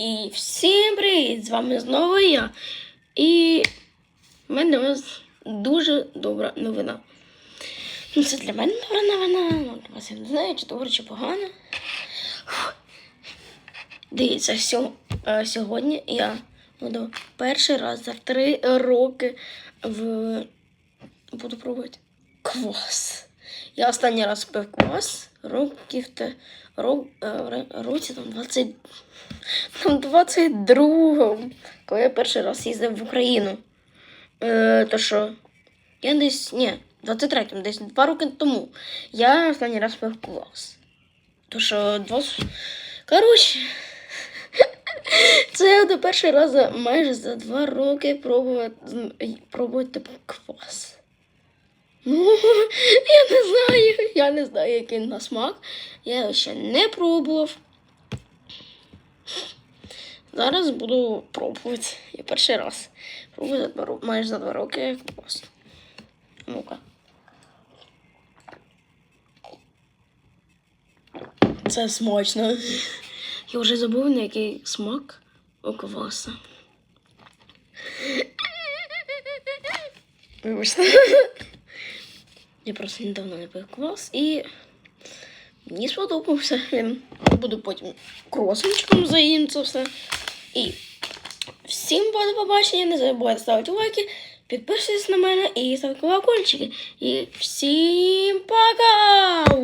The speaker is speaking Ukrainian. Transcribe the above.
І всім привіт! З вами знову я. І в мене у вас дуже добра новина. Ну, це для мене добра новина. Ну, для вас я не знаю, чи добре, чи погано. Дивіться, е, сьогодні я буду перший раз за три роки в... буду пробувати квас. Я останній раз пив квас років та рок, е, році там 20 там 22-го, коли я перший раз їздив в Україну. Е, то що я десь, ні, 23-му, десь два роки тому. Я останній раз пив квас. То що 20... Коротше, це я до перший раз за, майже за два роки пробувати, пробувати квас. Ну, не знаю, який на смак. Я його ще не пробував. Зараз буду пробувати. Я перший раз. Пробую за два майже за два роки квас. Ну-ка. Це смачно. Я вже забув, на який смак у кваса. Вибачте. Я просто недавно не квас і мені сподобався. Буду потім кросочком заїм це все. І всім до побачення. Не забувайте ставити лайки, підписуйтесь на мене і ставити колокольчики. І всім пока!